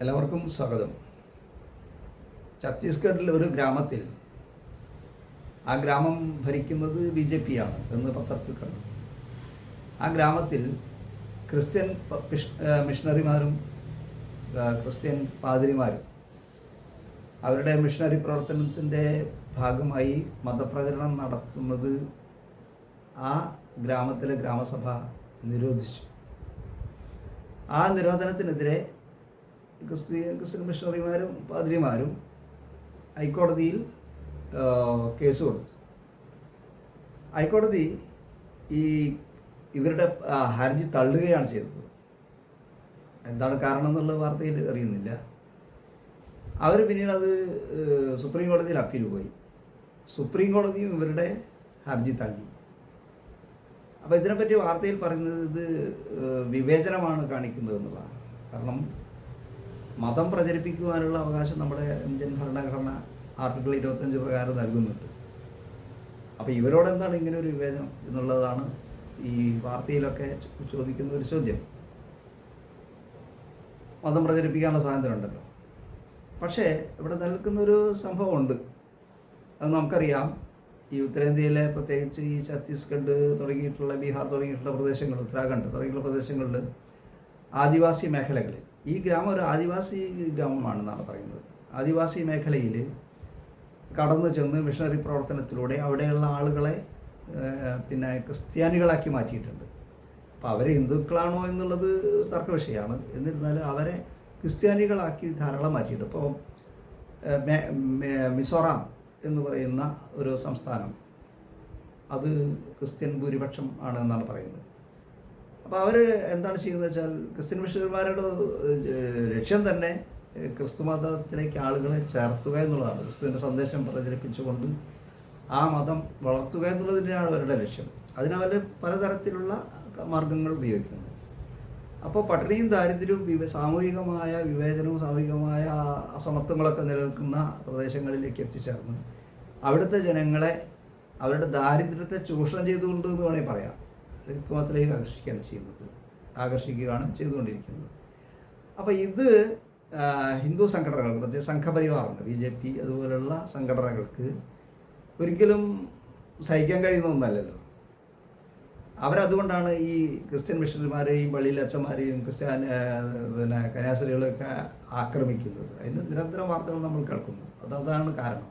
എല്ലാവർക്കും സ്വാഗതം. ഛത്തീസ്ഗഡിലെ ഒരു ഗ്രാമത്തിൽ ആ ഗ്രാമം ഭരിക്കുന്നത് ബി ജെ പി ആണ് എന്ന് പത്രത്തിൽ കണ്ടു. ആ ഗ്രാമത്തിൽ ക്രിസ്ത്യൻ മിഷണറിമാരും ക്രിസ്ത്യൻ പാതിരിമാരും അവരുടെ മിഷണറി പ്രവർത്തനത്തിന്റെ ഭാഗമായി മതപ്രചരണം നടത്തുന്നത് ആ ഗ്രാമത്തിലെ ഗ്രാമസഭ നിരോധിച്ചു. ആ നിരോധനത്തിനെതിരെ ക്രിസ്ത്യൻ ക്രിസ്ത്യൻ മിഷണറിമാരും പാതിരിമാരും ഹൈക്കോടതിയിൽ കേസ് കൊടുത്തു. ഹൈക്കോടതി ഈ ഇവരുടെ ഹർജി തള്ളുകയാണ് ചെയ്തത്. എന്താണ് കാരണം എന്നുള്ള വാർത്തയിൽ അറിയുന്നില്ല. അവർ പിന്നീട് അത് സുപ്രീം കോടതിയിൽ അപ്പീൽ പോയി. സുപ്രീം കോടതിയും ഇവരുടെ ഹർജി തള്ളി. അപ്പോൾ ഇതിനെപ്പറ്റി വാർത്തയിൽ പറയുന്നത് ഇത് വിവേചനമാണ് കാണിക്കുന്നത് എന്നുള്ളതാണ് കാരണം മതം പ്രചരിപ്പിക്കുവാനുള്ള അവകാശം നമ്മുടെ ഇന്ത്യൻ ഭരണഘടന ആർട്ടിക്കിൾ ഇരുപത്തഞ്ച് പ്രകാരം നൽകുന്നുണ്ട്. അപ്പോൾ ഇവരോട് എന്താണ് ഇങ്ങനെ ഒരു വിവേചനം എന്നുള്ളതാണ് ഈ വാർത്തയിലൊക്കെ ചോദിക്കുന്ന ഒരു ചോദ്യം. മതം പ്രചരിപ്പിക്കാനുള്ള സ്വാതന്ത്ര്യം ഉണ്ടല്ലോ. പക്ഷേ ഇവിടെ നിൽക്കുന്നൊരു സംഭവമുണ്ട്. അത് നമുക്കറിയാം. ഈ ഉത്തരേന്ത്യയിലെ പ്രത്യേകിച്ച് ഈ ഛത്തീസ്ഗഡ് തുടങ്ങിയിട്ടുള്ള ബീഹാർ തുടങ്ങിയിട്ടുള്ള പ്രദേശങ്ങൾ ഉത്തരാഖണ്ഡ് തുടങ്ങിയിട്ടുള്ള പ്രദേശങ്ങളിൽ ആദിവാസി മേഖലകളിൽ ഈ ഗ്രാമം ഒരു ആദിവാസി ഗ്രാമമാണെന്നാണ് പറയുന്നത്. ആദിവാസി മേഖലയിൽ കടന്നു ചെന്ന് മിഷണറി പ്രവർത്തനത്തിലൂടെ അവിടെയുള്ള ആളുകളെ പിന്നെ ക്രിസ്ത്യാനികളാക്കി മാറ്റിയിട്ടുണ്ട്. അപ്പോൾ അവർ ഹിന്ദുക്കളാണോ എന്നുള്ളത് തർക്ക വിഷയമാണ് എന്നിരുന്നാലും അവരെ ക്രിസ്ത്യാനികളാക്കി ധാരാളം മാറ്റിയിട്ടുണ്ട്. ഇപ്പോൾ മിസോറാം എന്ന് പറയുന്ന ഒരു സംസ്ഥാനം അത് ക്രിസ്ത്യൻ ഭൂരിപക്ഷം ആണ് എന്നാണ് പറയുന്നത്. അപ്പോൾ അവർ എന്താണ് ചെയ്യുന്നത് വെച്ചാൽ ക്രിസ്ത്യൻ മിഷണറിമാരുടെ ലക്ഷ്യം തന്നെ ക്രിസ്തു മതത്തിലേക്ക് ആളുകളെ ചേർത്തുക എന്നുള്ളതാണ്. ക്രിസ്തുവിന്റെ സന്ദേശം പ്രചരിപ്പിച്ചുകൊണ്ട് ആ മതം വളർത്തുക എന്നുള്ളത് തന്നെയാണ് അവരുടെ ലക്ഷ്യം. അതിനവർ പലതരത്തിലുള്ള മാർഗങ്ങൾ ഉപയോഗിക്കുന്നു. അപ്പോൾ പട്ടിണിയും ദാരിദ്ര്യവും വിവ സാമൂഹികമായ വിവേചനവും സാമൂഹികമായ അസമത്വങ്ങളൊക്കെ നിലനിൽക്കുന്ന പ്രദേശങ്ങളിലേക്ക് എത്തിച്ചേർന്ന് അവിടുത്തെ ജനങ്ങളെ അവരുടെ ദാരിദ്ര്യത്തെ ചൂഷണം ചെയ്തുകൊണ്ട് എന്ന് വേണമെങ്കിൽ പറയാം. ഋതുമത്തിലേക്ക് ആകർഷിക്കുകയാണ് ചെയ്യുന്നത്. ആകർഷിക്കുകയാണ് ചെയ്തുകൊണ്ടിരിക്കുന്നത്. അപ്പോൾ ഇത് ഹിന്ദു സംഘടനകൾ പ്രത്യേക സംഘപരിവാറുണ്ട് ബി ജെ പി അതുപോലുള്ള സംഘടനകൾക്ക് ഒരിക്കലും സഹിക്കാൻ കഴിയുന്ന ഒന്നല്ലല്ലോ അവരതുകൊണ്ടാണ് ഈ ക്രിസ്ത്യൻ മിഷണറിമാരെയും പള്ളിയിലെ അച്ഛന്മാരെയും ക്രിസ്ത്യാൻ പിന്നെ കന്യാസ്ത്രീകളെയൊക്കെ ആക്രമിക്കുന്നത്. അതിന് നിരന്തരം വാർത്തകൾ നമ്മൾ കേൾക്കുന്നു. അത് അതാണ് കാരണം.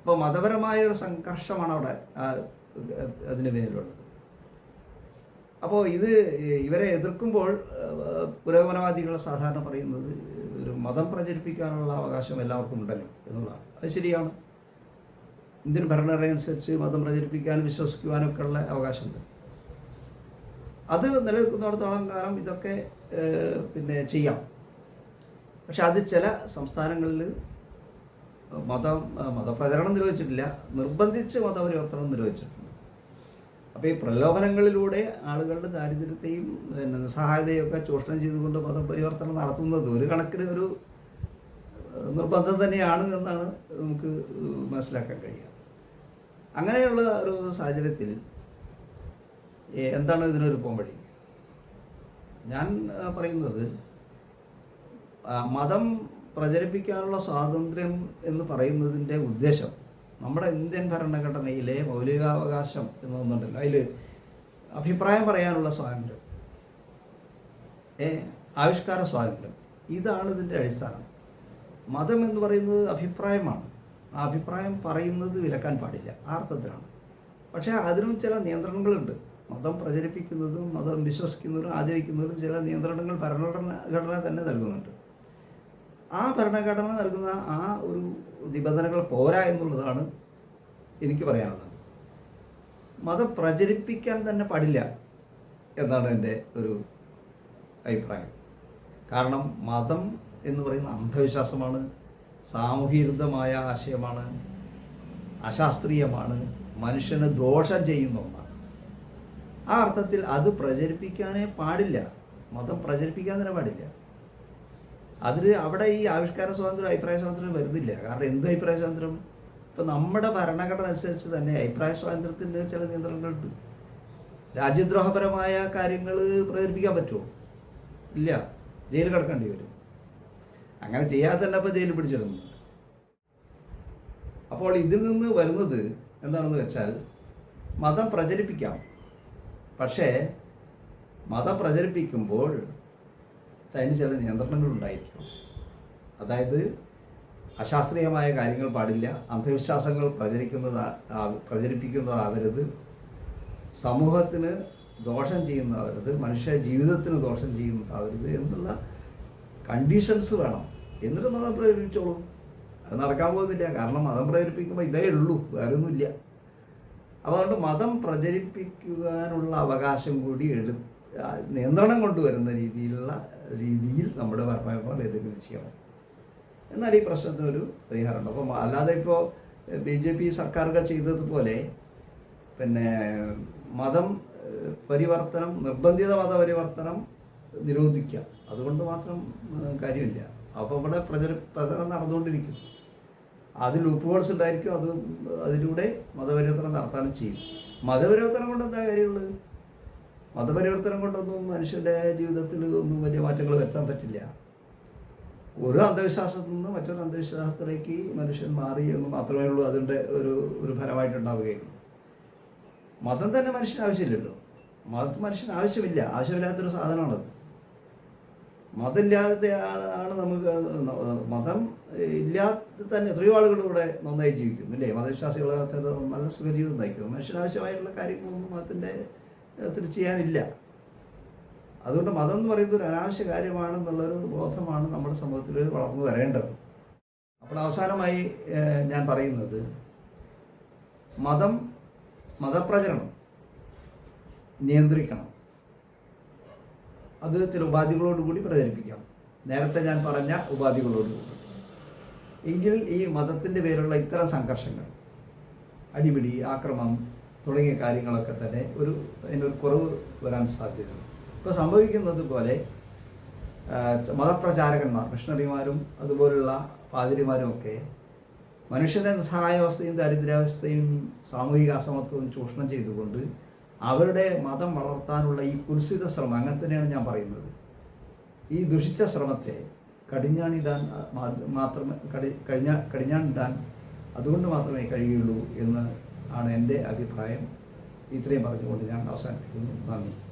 അപ്പോൾ മതപരമായ ഒരു സംഘർഷമാണ് അവിടെ അതിന് പിന്നിലുള്ളത്. അപ്പോൾ ഇത് ഇവരെ എതിർക്കുമ്പോൾ പുരോഗമനവാദികൾ സാധാരണ പറയുന്നത് ഒരു മതം പ്രചരിപ്പിക്കാനുള്ള അവകാശം എല്ലാവർക്കും ഉണ്ടല്ലോ എന്നുള്ളതാണ്. അത് ശരിയാണ്. ഇന്ത്യൻ ഭരണഘടന അനുസരിച്ച് മതം പ്രചരിപ്പിക്കാനും വിശ്വസിക്കുവാനും ഒക്കെ ഉള്ള അവകാശമുണ്ട്. അത് നിലനിൽക്കുന്നിടത്തോളം കാലം ഇതൊക്കെ പിന്നെ ചെയ്യാം. പക്ഷെ അത് ചില സംസ്ഥാനങ്ങളിൽ മതം മതപ്രചരണം നിർവഹിച്ചിട്ടില്ല നിർബന്ധിച്ച് മതപരിവർത്തനം നിർവഹിച്ചിട്ടുണ്ട് അപ്പോൾ ഈ പ്രലോഭനങ്ങളിലൂടെ ആളുകളുടെ ദാരിദ്ര്യത്തെയും പിന്നെ നിസ്സഹായതയും ഒക്കെ ചൂഷണം ചെയ്തുകൊണ്ട് മതപരിവർത്തനം നടത്തുന്നത് ഒരു കണക്കിന് ഒരു നിർബന്ധം തന്നെയാണ് എന്നാണ് നമുക്ക് മനസ്സിലാക്കാൻ കഴിയുക. അങ്ങനെയുള്ള ഒരു സാഹചര്യത്തിൽ എന്താണ് ഇതിനൊരു പോംവഴി? ഞാൻ പറയുന്നത് മതം പ്രചരിപ്പിക്കാനുള്ള സ്വാതന്ത്ര്യം എന്ന് പറയുന്നതിന്റെ ഉദ്ദേശം നമ്മുടെ ഇന്ത്യൻ ഭരണഘടനയിലെ മൗലികാവകാശം എന്ന് എന്നൊന്നുണ്ടല്ലോ. അതിൽ അഭിപ്രായം പറയാനുള്ള സ്വാതന്ത്ര്യം. ഏ ആവിഷ്കാര സ്വാതന്ത്ര്യം. ഇതാണ് ഇതിന്റെ അടിസ്ഥാനം. മതം എന്ന് പറയുന്നത് അഭിപ്രായമാണ്. ആ അഭിപ്രായം പറയുന്നത് വിലക്കാൻ പാടില്ല. ആ അർത്ഥത്തിലാണ് പക്ഷേ അതിനും ചില നിയന്ത്രണങ്ങളുണ്ട്. മതം പ്രചരിപ്പിക്കുന്നതും മതം വിശ്വസിക്കുന്നതും ആചരിക്കുന്നതും ചില നിയന്ത്രണങ്ങൾ ഭരണഘടന ഘടന തന്നെ നൽകുന്നുണ്ട്. ആ ഭരണഘടന നൽകുന്ന ആ ഒരു നിബന്ധനകൾ പോരാ എന്നുള്ളതാണ് എനിക്ക് പറയാനുള്ളത്. മതം പ്രചരിപ്പിക്കാൻ തന്നെ പാടില്ല എന്നാണ് എന്റെ ഒരു അഭിപ്രായം. കാരണം മതം എന്ന് പറയുന്ന അന്ധവിശ്വാസമാണ് സാമൂഹ്യവിരുദ്ധമായ ആശയമാണ് അശാസ്ത്രീയമാണ് മനുഷ്യന് ദോഷം ചെയ്യുന്ന ഒന്നാണ്. ആ അർത്ഥത്തിൽ അത് പ്രചരിപ്പിക്കാനേ പാടില്ല. മതം പ്രചരിപ്പിക്കാൻ തന്നെ പാടില്ല. അതിൽ അവിടെ ഈ ആവിഷ്കാര സ്വാതന്ത്ര്യം അഭിപ്രായ സ്വാതന്ത്ര്യം വരുന്നില്ല. കാരണം എന്ത് അഭിപ്രായ സ്വാതന്ത്ര്യം? ഇപ്പം നമ്മുടെ ഭരണഘടന അനുസരിച്ച് തന്നെ അഭിപ്രായ സ്വാതന്ത്ര്യത്തിന് ചില നിയന്ത്രണങ്ങളുണ്ട്. രാജ്യദ്രോഹപരമായ കാര്യങ്ങൾ പ്രചരിപ്പിക്കാൻ പറ്റുമോ? ഇല്ല. ജയിൽ കിടക്കേണ്ടി വരും. അങ്ങനെ ചെയ്യാതെ തന്നെ ഇപ്പോൾ ജയിലിൽ പിടിച്ചിടുന്നു അപ്പോൾ ഇതിൽ നിന്ന് വരുന്നത് എന്താണെന്ന് വെച്ചാൽ മതം പ്രചരിപ്പിക്കാം. പക്ഷേ മതം പ്രചരിപ്പിക്കുമ്പോൾ അതിന് ചില നിയന്ത്രണങ്ങൾ ഉണ്ടായിരിക്കും അതായത് അശാസ്ത്രീയമായ കാര്യങ്ങൾ പാടില്ല അന്ധവിശ്വാസങ്ങൾ പ്രചരിക്കുന്നത് പ്രചരിപ്പിക്കുന്നതാവരുത് സമൂഹത്തിന് ദോഷം ചെയ്യുന്നതാവരുത് മനുഷ്യ ജീവിതത്തിന് ദോഷം ചെയ്യുന്നതാവരുത് എന്നുള്ള കണ്ടീഷൻസ് വേണം. എന്നിട്ട് മതം പ്രചരിപ്പിച്ചോളൂ അത് നടക്കാൻ പോകുന്നില്ല. കാരണം മതം പ്രചരിപ്പിക്കുമ്പോൾ ഇതേ ഉള്ളൂ വേറെ ഒന്നുമില്ല അപ്പോൾ അതുകൊണ്ട് മതം പ്രചരിപ്പിക്കുവാനുള്ള അവകാശം കൂടി എടു നിയന്ത്രണം കൊണ്ടുവരുന്ന രീതിയിലുള്ള രീതിയിൽ നമ്മുടെ ഭരണഘടന ഭേദഗതി ചെയ്യണം എന്നാൽ ഈ പ്രശ്നത്തിനൊരു പരിഹാരമുണ്ട്. അപ്പം അല്ലാതെ ഇപ്പോൾ ബി ജെ പി സർക്കാരുകൾ ചെയ്തതുപോലെ പിന്നെ മതം പരിവർത്തനം നിർബന്ധിത മതപരിവർത്തനം നിരോധിക്കുക അതുകൊണ്ട് മാത്രം കാര്യമില്ല. അപ്പോൾ ഇവിടെ പ്രചര പ്രചരണം നടന്നുകൊണ്ടിരിക്കും. അതിൽ ലൂപ്പ് ഹോൾസ് ഉണ്ടായിരിക്കും അത് അതിലൂടെ മതപരിവർത്തനം നടത്താനും ചെയ്യും. മതപരിവർത്തനം കൊണ്ട് എന്താ കാര്യമുള്ളത്? മതപരിവർത്തനം കൊണ്ടൊന്നും മനുഷ്യന്റെ ജീവിതത്തിൽ ഒന്നും വലിയ മാറ്റങ്ങൾ വരുത്താൻ പറ്റില്ല. ഒരു അന്ധവിശ്വാസത്തിൽ നിന്ന് മറ്റൊരു അന്ധവിശ്വാസത്തിലേക്ക് മനുഷ്യൻ മാറി എന്ന് മാത്രമേ ഉള്ളൂ അതിന്റെ ഒരു ഒരു ഫലമായിട്ടുണ്ടാവുകയുള്ളൂ. മതം തന്നെ മനുഷ്യന് ആവശ്യമില്ലല്ലോ. മതം മനുഷ്യന് ആവശ്യമില്ല. ആവശ്യമില്ലാത്തൊരു സാധനമാണത്. മതമില്ലാതെ ആണ് നമുക്ക് മതം ഇല്ലാതെ തന്നെ എത്രയോ ആളുകൾ ഇവിടെ നന്നായി ജീവിക്കുന്നു അല്ലേ? മതവിശ്വാസികളെ നല്ല സുഖജീവിതം നയിക്കും മനുഷ്യനാവശ്യമായിട്ടുള്ള കാര്യങ്ങളൊന്നും മതത്തിന്റെ ത്തിൽ ചെയ്യാനില്ല. അതുകൊണ്ട് മതം എന്ന് പറയുന്നത് ഒരു അനാവശ്യ കാര്യമാണെന്നുള്ളൊരു ബോധമാണ് നമ്മുടെ സമൂഹത്തിൽ വളർന്നു വരേണ്ടത്. അപ്പോൾ അവസാനമായി ഞാൻ പറയുന്നത് മതം മതപ്രചരണം നിയന്ത്രിക്കണം. അത് ചില ഉപാധികളോടുകൂടി പ്രചരിപ്പിക്കാം. നേരത്തെ ഞാൻ പറഞ്ഞ ഉപാധികളോടുകൂടി എങ്കിൽ ഈ മതത്തിന്റെ പേരുള്ള ഇത്തരം സംഘർഷങ്ങൾ അടിപിടി ആക്രമം തുടങ്ങിയ കാര്യങ്ങളൊക്കെ തന്നെ ഒരു അതിനൊരു കുറവ് വരാൻ സാധ്യതയുണ്ട്. ഇപ്പോൾ സംഭവിക്കുന്നത് പോലെ മതപ്രചാരകന്മാർ മിഷണറിമാരും അതുപോലുള്ള പാതിരിമാരും ഒക്കെ മനുഷ്യന്റെ നിസ്സഹായാവസ്ഥയും ദാരിദ്ര്യാവസ്ഥയും സാമൂഹിക അസമത്വവും ചൂഷണം ചെയ്തുകൊണ്ട് അവരുടെ മതം വളർത്താനുള്ള ഈ കുൽസിത ശ്രമം അങ്ങനെ തന്നെയാണ് ഞാൻ പറയുന്നത്. ഈ ദുഷിച്ച ശ്രമത്തെ കടിഞ്ഞാണിടാൻ മാത്രമേ കടി കഴിഞ്ഞ കടിഞ്ഞാണിടാൻ അതുകൊണ്ട് മാത്രമേ കഴിയുള്ളൂ എന്ന് ആണ് എന്റെ അഭിപ്രായം. ഇത്രയും പറഞ്ഞുകൊണ്ട് ഞാൻ അവസാനിപ്പിക്കുന്നു. നന്ദി.